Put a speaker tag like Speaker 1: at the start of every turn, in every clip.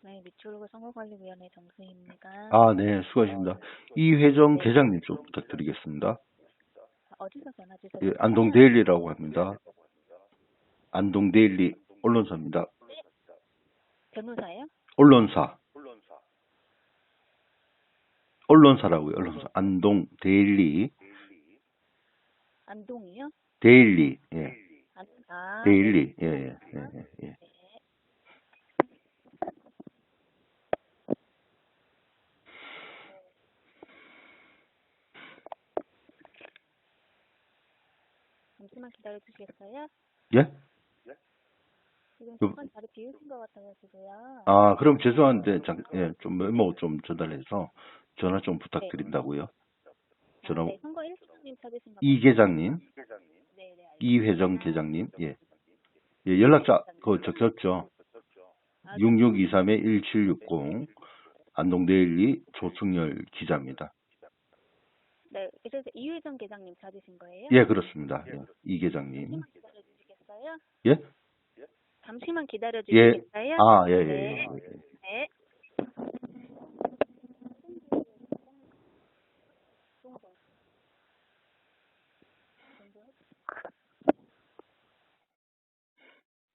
Speaker 1: 네, 미추홀구 선거관리위원회 정수희입니다.
Speaker 2: 아, 네, 수고하십니다. 이회정 계장님 좀 부탁드리겠습니다.
Speaker 1: 어디서 전화 주셨어요?
Speaker 2: 예, 안동 데일리라고 합니다. 안동 데일리 언론사입니다.
Speaker 1: 변호사예요?
Speaker 2: 언론사. 언론사라고요, 언론사. 안동 데일리,
Speaker 1: 안동이요?
Speaker 2: 데일리, 예,
Speaker 1: 안, 아,
Speaker 2: 데일리, 예, 예, 예, 예,
Speaker 1: 잠시만 기다려 주시겠어요?
Speaker 2: 예?
Speaker 1: 지금
Speaker 2: 그-
Speaker 1: 잠깐 자리 비우신 것 같아가지고요.
Speaker 2: 아, 그럼 죄송한데, 잠, 예, 좀 메모 좀 전달해서 전화 좀 부탁드린다고요. 전화,
Speaker 1: 아, 네, 선거 1기장님 찾으신 것
Speaker 2: 이 계장님.
Speaker 1: 네, 네, 알겠습니다.
Speaker 2: 이 회정 계장님, 예. 예, 연락자, 그, 적혔죠.
Speaker 1: 아,
Speaker 2: 6623-1760, 안동데일리 조승열 기자입니다.
Speaker 1: 네, 그래서 이회정 계장님 찾으신 거예요?
Speaker 2: 예, 그렇습니다. 예, 이 계장님.
Speaker 1: 잠시만 기다려 주시겠어요?
Speaker 2: 예?
Speaker 1: 잠시만 기다려
Speaker 2: 예.
Speaker 1: 주시겠어요?
Speaker 2: 아, 예, 예,
Speaker 1: 네.
Speaker 2: 예. 예.
Speaker 1: 네.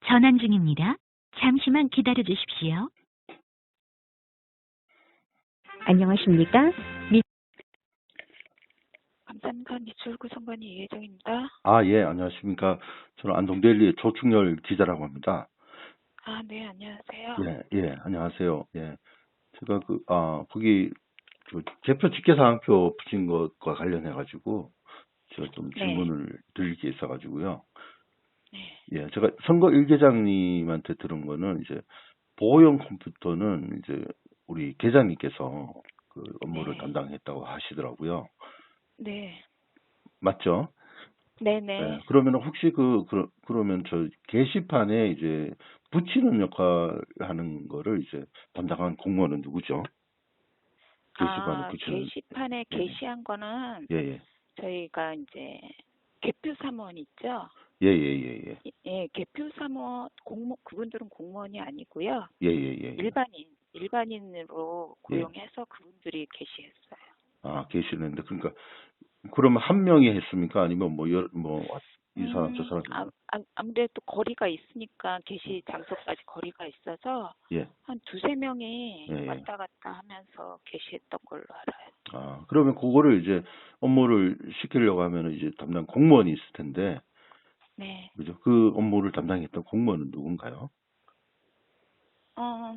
Speaker 3: 전환 중입니다. 잠시만 기다려 주십시오. 안녕하십니까?
Speaker 4: 감사합니다. 니출구 선관위 이혜정입니다.
Speaker 2: 아, 예, 안녕하십니까. 저는 안동데일리 조충열 기자라고 합니다.
Speaker 4: 아, 네, 안녕하세요.
Speaker 2: 예, 예, 안녕하세요. 예. 제가 그, 아, 거기, 그, 개표 집계사항표 붙인 것과 관련해가지고, 제가 좀
Speaker 4: 네.
Speaker 2: 질문을 드릴 게 있어가지고요.
Speaker 4: 네.
Speaker 2: 예, 제가 선거 일계장님한테 들은 거는 이제 보호용 컴퓨터는 이제 우리 계장님께서 그 업무를
Speaker 4: 네.
Speaker 2: 담당했다고 하시더라고요.
Speaker 4: 네.
Speaker 2: 맞죠?
Speaker 4: 네네.
Speaker 2: 예, 그러면 혹시 그, 그 그러면 저 게시판에 이제 붙이는 역할 하는 거를 이제 담당한 공무원은 누구죠? 게시판에
Speaker 4: 아,
Speaker 2: 붙이는
Speaker 4: 게시판에
Speaker 2: 예.
Speaker 4: 게시한 거는
Speaker 2: 예, 예.
Speaker 4: 저희가 이제 개표 사무원 있죠?
Speaker 2: 예, 예, 예, 예.
Speaker 4: 예, 개표 사무원 공무 그분들은 공무원이 아니고요.
Speaker 2: 예, 예, 예. 예.
Speaker 4: 일반인, 일반인으로 고용해서 그분들이 게시했어요.
Speaker 2: 아, 계시는데 그러니까 그러면 한 명이 했습니까? 아니면 뭐 여, 뭐이 사람 저
Speaker 4: 음,
Speaker 2: 사람
Speaker 4: 아, 아, 아무래도 거리가 있으니까 게시 장소까지 거리가 있어서
Speaker 2: 예.
Speaker 4: 한 두세 명이
Speaker 2: 예, 예.
Speaker 4: 왔다 갔다 하면서 게시했던 걸로 알아요.
Speaker 2: 아, 그러면 그거를 이제 업무를 시키려고 하면 이제 담당 공무원이 있을 텐데,
Speaker 4: 네.
Speaker 2: 그죠? 그 업무를 담당했던 공무원은 누군가요?
Speaker 4: 어,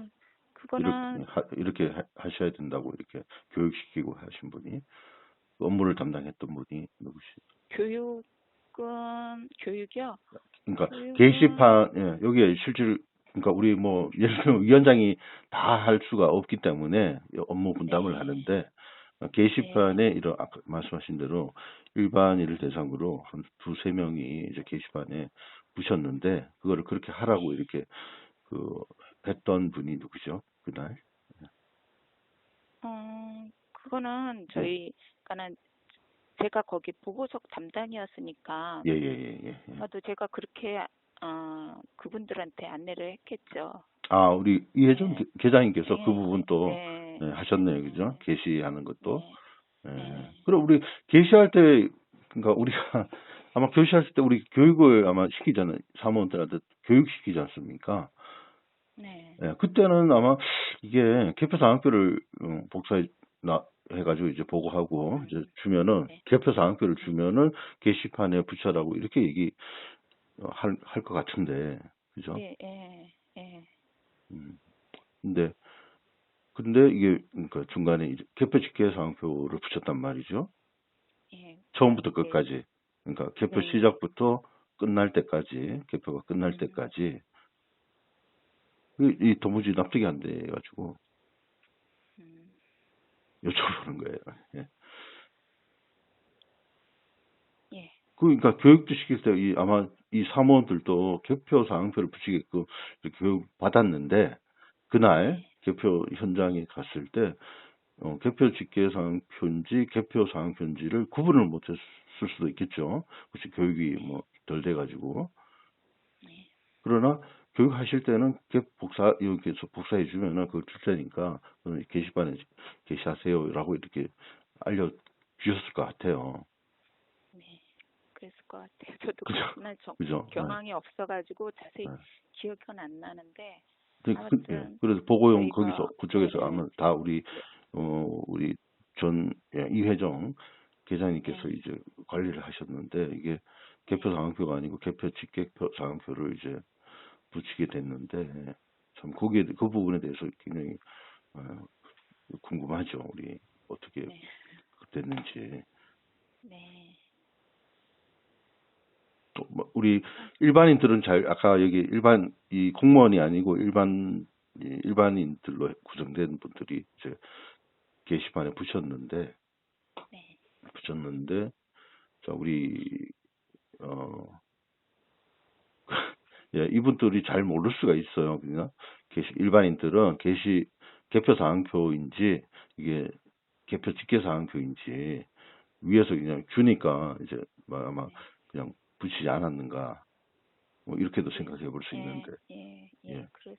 Speaker 2: 이렇게,
Speaker 4: 그거는
Speaker 2: 하, 이렇게 하- 하셔야 된다고 이렇게 교육시키고 하신 분이, 그 업무를 담당했던 분이 누구시?
Speaker 4: 교육은 교육이요.
Speaker 2: 그러니까
Speaker 4: 교육은-
Speaker 2: 게시판, 예, 여기에 실질, 그러니까 우리 뭐, 예를 들면 위원장이 다 할 수가 없기 때문에 업무 분담을
Speaker 4: 네.
Speaker 2: 하는데, 어, 게시판에 이런 아까 말씀하신 대로 일반인을 대상으로 한 두세 명이 이제 게시판에 부셨는데, 그거를 그렇게 하라고 이렇게 그 했던 분이 누구죠? 그날?
Speaker 4: 어, 그거는 저희가는 제가 거기 보고석 담당이었으니까
Speaker 2: 예, 예, 예, 예. 예.
Speaker 4: 아마도 제가 그렇게 어, 그분들한테 안내를 했겠죠.
Speaker 2: 아, 우리 이혜정
Speaker 4: 네.
Speaker 2: 계- 계장님께서 그
Speaker 4: 네,
Speaker 2: 부분 또
Speaker 4: 네.
Speaker 2: 예, 하셨네요. 그죠? 게시하는 것도.
Speaker 4: 네.
Speaker 2: 예.
Speaker 4: 네.
Speaker 2: 그럼 우리 게시할 때, 그러니까 우리가 아마 교시할 때 우리 교육을 아마 시키잖아요. 사무원들한테 교육시키지 않습니까?
Speaker 4: 네.
Speaker 2: 예, 그때는 아마 이게 개표 사항표를 어, 복사해 나 해가지고 이제 보고하고 이제 주면은
Speaker 4: 네.
Speaker 2: 개표 사항표를 주면은 게시판에 붙여라고 이렇게 얘기 어, 할할 것 같은데 그죠?
Speaker 4: 예, 예, 예.
Speaker 2: 음. 근데 근데 이게 그러니까 중간에 이제 개표 집계 사항표를 붙였단 말이죠.
Speaker 4: 예.
Speaker 2: 처음부터
Speaker 4: 네.
Speaker 2: 끝까지. 그러니까 개표
Speaker 4: 네.
Speaker 2: 시작부터 끝날 때까지, 개표가 끝날
Speaker 4: 음.
Speaker 2: 때까지. 이, 이 도무지 납득이 안 돼가지고
Speaker 4: 음.
Speaker 2: 여쭤보는 거예요. 예.
Speaker 4: 예.
Speaker 2: 그러니까 교육도 시킬 때 이 아마 이 사무원들도 개표 사항표를 붙이게끔 교육 받았는데 그날
Speaker 4: 네.
Speaker 2: 개표 현장에 갔을 때 어, 개표 집계 사항표인지 개표 사항표인지를 구분을 못했을 수도 있겠죠. 혹시 교육이 뭐 덜 돼가지고
Speaker 4: 네.
Speaker 2: 그러나 교육하실 때는 이렇게 복사 이렇게 복사해 주면은 그걸 줄 테니까 게시판에 게시하세요라고 이렇게 알려 주셨을 것 같아요.
Speaker 4: 네. 그랬을 것 같아요. 저도? 그날 정,
Speaker 2: 그죠?
Speaker 4: 경황이 없어가지고 자세히
Speaker 2: 네.
Speaker 4: 기억은 안 나는데
Speaker 2: 그, 그, 예. 그래서 보고용 거기서 그쪽에서
Speaker 4: 네, 네.
Speaker 2: 하면 다 우리 어 우리 전 예, 이회정 계장님께서
Speaker 4: 네.
Speaker 2: 이제 관리를 하셨는데 이게 개표 상황표가 아니고 개표 직개표 상황표를 이제 붙이게 됐는데 참 거기에 그 부분에 대해서 굉장히 어, 궁금하죠 우리 어떻게
Speaker 4: 네.
Speaker 2: 됐는지
Speaker 4: 네.
Speaker 2: 또뭐 우리 일반인들은 잘 아까 여기 일반 이 공무원이 아니고 일반 이 일반인들로 구성된 분들이 이제 게시판에 붙였는데
Speaker 4: 네.
Speaker 2: 붙였는데 자 우리 어 예, 이분들이 잘 모를 수가 있어요. 그냥 게시 일반인들은 게시 개표 사항표인지 이게 개표 직계 사항표인지 위에서 그냥 주니까 이제 뭐 아마 그냥 붙이지 않았는가 뭐 이렇게도 생각해 볼 수 있는데
Speaker 4: 예, 예,
Speaker 2: 예.
Speaker 4: 그렇,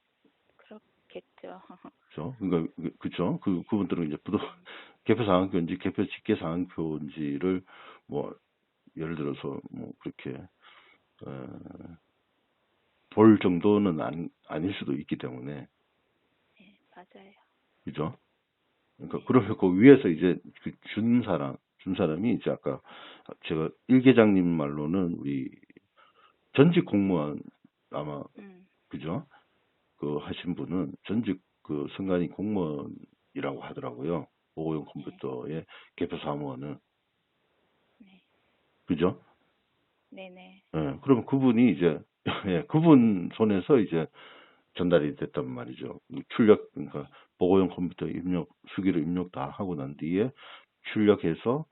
Speaker 4: 그렇겠죠.
Speaker 2: 그죠? 그러니까 그- 그죠? 그 그분들은 이제 부도 개표 상황표인지 개표 직계 상황표인지를 뭐 예를 들어서 뭐 그렇게 어, 볼 정도는 안, 아닐 수도 있기 때문에
Speaker 4: 예, 맞아요.
Speaker 2: 그죠? 그러니까 그러면 그 위에서 이제 그 준 사람 준 사람이 이제 아까 제가 일 계장님 말로는 우리 전직 공무원 아마
Speaker 4: 음,
Speaker 2: 그죠? 그 하신 분은 전직 그 선관위 공무원이라고 하더라고요. 보고용 컴퓨터의 개표 사무원은
Speaker 4: 네,
Speaker 2: 그죠?
Speaker 4: 네네.
Speaker 2: 예, 그러면 그분이 이제 예, 그분 손에서 이제 전달이 됐단 말이죠. 출력 그러니까 보고용 컴퓨터 입력 수기로 입력 다 하고 난 뒤에 출력해서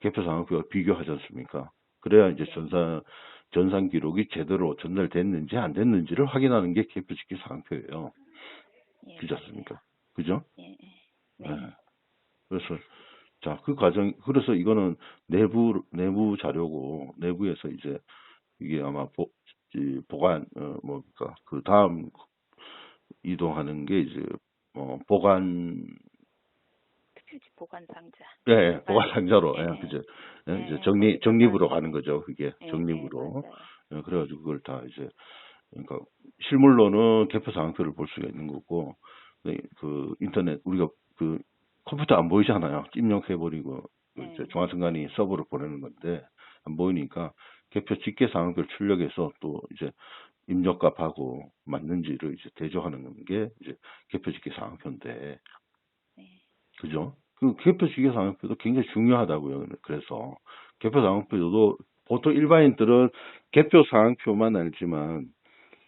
Speaker 2: 개표 상황표와 비교하지 않습니까? 그래야 이제 전산 전산 기록이 제대로 전달됐는지 안 됐는지를 확인하는 게 개표 직계 상황표예요.
Speaker 4: 예,
Speaker 2: 그렇지 않습니까? 그죠?
Speaker 4: 예, 예. 네.
Speaker 2: 예. 그래서 자 그 과정 그래서 이거는 내부 내부 자료고 내부에서 이제 이게 아마 보, 이 보관 어 뭐까 그 다음 이동하는 게 이제 뭐 보관
Speaker 4: 특유지 보관 상자.
Speaker 2: 예, 예 보관 상자로
Speaker 4: 예,
Speaker 2: 예, 그죠. 예,
Speaker 4: 예,
Speaker 2: 이제 정리 정립으로 가는 거죠 그게.
Speaker 4: 예,
Speaker 2: 정립으로.
Speaker 4: 예,
Speaker 2: 그래가지고 그걸 다 이제 그러니까 실물로는 개표 상표를 볼 수가 있는 거고 네, 그 인터넷 우리가 그 컴퓨터 안 보이잖아요. 입력해 버리고 그
Speaker 4: 네.
Speaker 2: 이제 중앙선관위 서버로 보내는 건데 안 보이니까 개표 직계 상표를 출력해서 또 이제 입력값하고 맞는지를 이제 대조하는 게 이제 개표 직계 상표인데
Speaker 4: 네.
Speaker 2: 그죠? 그 개표 직계 상표도 굉장히 중요하다고요. 그래서 개표 상표도 보통 일반인들은 개표 상표만 알지만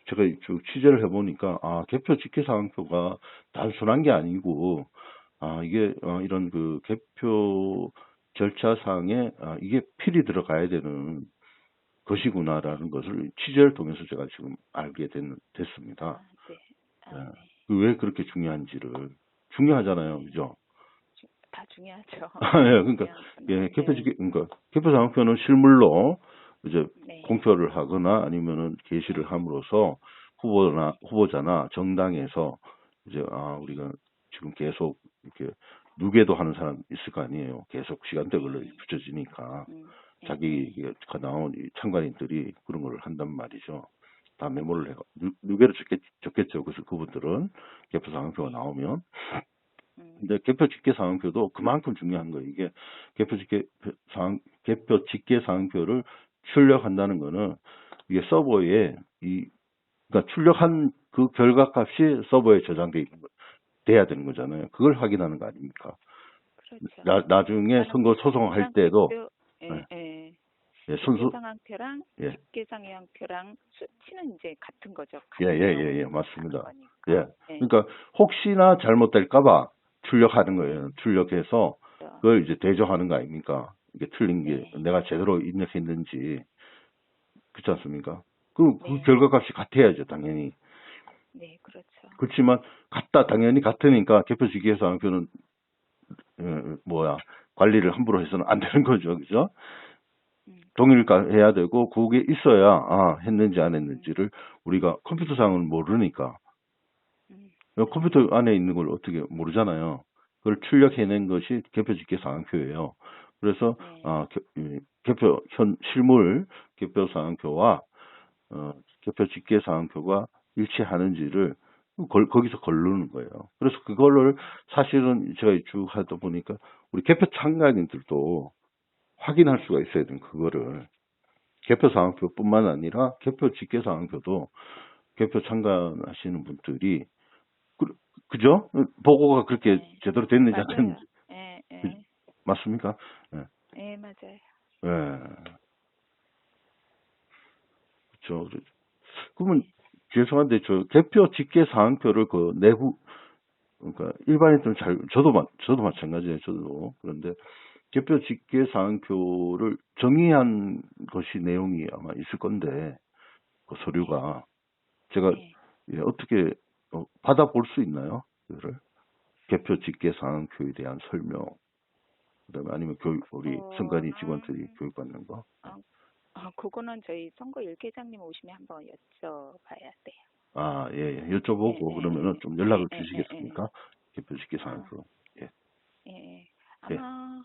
Speaker 2: 제가 쭉 취재를 해보니까 아 개표 직계 상표가 단순한 게 아니고 아 이게 어, 이런 그 개표 절차상에 아, 이게 필히 들어가야 되는 것이구나라는 것을 취재를 통해서 제가 지금 알게 됐, 됐습니다.
Speaker 4: 아, 네. 아,
Speaker 2: 예.
Speaker 4: 네.
Speaker 2: 그왜 그렇게 중요한지를 중요하잖아요, 그죠?
Speaker 4: 다 중요하죠.
Speaker 2: 예, 그러니까
Speaker 4: 중요한
Speaker 2: 예,
Speaker 4: 거는.
Speaker 2: 개표 직계 그러니까 개표 상표는 실물로 이제
Speaker 4: 네.
Speaker 2: 공표를 하거나 아니면은 게시를 함으로써 후보나 후보자나 정당에서 이제 아 우리가 지금 계속 이렇게 누계도 하는 사람 있을 거 아니에요. 계속 시간대별로 붙여지니까
Speaker 4: 음, 네.
Speaker 2: 자기 가 나온 이 참관인들이 그런 걸 한단 말이죠. 다 메모를 해 누- 누계를 적겠, 적겠 죠. 그래서 그분들은 개표 상황표가 나오면
Speaker 4: 음,
Speaker 2: 근데 개표 직계 상황표도 그만큼 중요한 거예요. 이게 개표 직계 상황 개표 직계 상황표를 출력한다는 거는 이게 서버에 이 그러니까 출력한 그 결과값이 서버에 저장돼 있는 거 돼야 되는 거잖아요. 그걸 확인하는 거 아닙니까?
Speaker 4: 그렇죠.
Speaker 2: 나, 나중에 선거 소송할 때도
Speaker 4: 예,
Speaker 2: 네.
Speaker 4: 예.
Speaker 2: 예, 선수
Speaker 4: 상황표랑
Speaker 2: 예.
Speaker 4: 집계상황표랑 수치는 이제 같은 거죠.
Speaker 2: 예,
Speaker 4: 같은
Speaker 2: 예, 예,
Speaker 4: 내용을
Speaker 2: 예, 맞습니다. 예.
Speaker 4: 예.
Speaker 2: 그러니까 혹시나 잘못될까봐 출력하는 거예요. 출력해서
Speaker 4: 그렇죠.
Speaker 2: 그걸 이제 대조하는 거 아닙니까? 이게 틀린 게
Speaker 4: 네.
Speaker 2: 내가 제대로 입력했는지 그렇지 않습니까? 그, 그
Speaker 4: 네.
Speaker 2: 결과값이 같아야죠, 당연히.
Speaker 4: 네, 그렇죠.
Speaker 2: 그렇지만 같다, 당연히 같으니까 개표직위에서 항표는 어, 뭐야 관리를 함부로 해서는 안 되는 거죠, 그죠?
Speaker 4: 음,
Speaker 2: 동일가 해야 되고 그게 있어야 아 했는지 안 했는지를 우리가 컴퓨터상은 모르니까
Speaker 4: 음.
Speaker 2: 컴퓨터 안에 있는 걸 어떻게 모르잖아요. 그걸 출력해낸 것이 개표집계 상황표예요. 그래서
Speaker 4: 네.
Speaker 2: 아, 개표 현 실물 개표 상황표와 어, 개표 집계 상황표가 일치하는지를 걸- 거기서 걸르는 거예요. 그래서 그거를 사실은 제가 쭉 하다 보니까 우리 개표 참가인들도 확인할 수가 있어야 돼요. 그거를 개표 상황표뿐만 아니라 개표 집계 상황표도 개표 참가하시는 분들이 그, 그죠? 보고가 그렇게
Speaker 4: 네.
Speaker 2: 제대로 됐는지 안. 됐는지
Speaker 4: 예, 예.
Speaker 2: 그- 맞습니까? 예.
Speaker 4: 예, 맞아요.
Speaker 2: 예. 그렇죠. 그러면 죄송한데 저 개표 집계 사항표를 그 내후 그러니까 일반인들은 잘 저도 마, 저도 마찬가지예요. 저도 그런데 개표 집계 사항표를 정의한 것이 내용이 아마 있을 건데 그 서류가 제가
Speaker 4: 네.
Speaker 2: 예, 어떻게 어, 받아볼 수 있나요? 그거를 개표 집계 사항표에 대한 설명 그다음에 아니면 교육 우리
Speaker 4: 어,
Speaker 2: 선관위 직원들이
Speaker 4: 음.
Speaker 2: 교육받는 거.
Speaker 4: 아, 그거는 저희 선거 일계장님 오시면 한번 여쭤봐야 돼요.
Speaker 2: 아, 예, 예. 여쭤보고
Speaker 4: 네,
Speaker 2: 그러면은
Speaker 4: 네,
Speaker 2: 좀 연락을
Speaker 4: 네, 네,
Speaker 2: 주시겠습니까? 집계 사항표. 예.
Speaker 4: 예,
Speaker 2: 네.
Speaker 4: 아마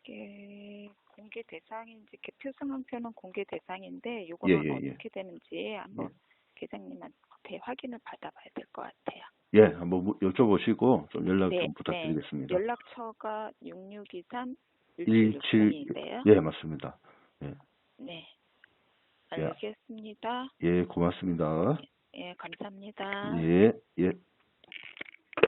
Speaker 4: 이게 공개 대상인지 개표 상황표는 공개 대상인데 요거는
Speaker 2: 예, 예, 예.
Speaker 4: 어떻게 되는지 한번 계장님한테 확인을 받아봐야 될 것 같아요.
Speaker 2: 예, 한번 무- 여쭤보시고 좀 연락
Speaker 4: 네,
Speaker 2: 좀 부탁드리겠습니다.
Speaker 4: 연락처가 6623
Speaker 2: 17
Speaker 4: 1760인데요.
Speaker 2: 예, 맞습니다.
Speaker 4: 네.
Speaker 2: 예.
Speaker 4: 알겠습니다.
Speaker 2: 예, 고맙습니다.
Speaker 4: 예, 감사합니다.
Speaker 2: 예, 예.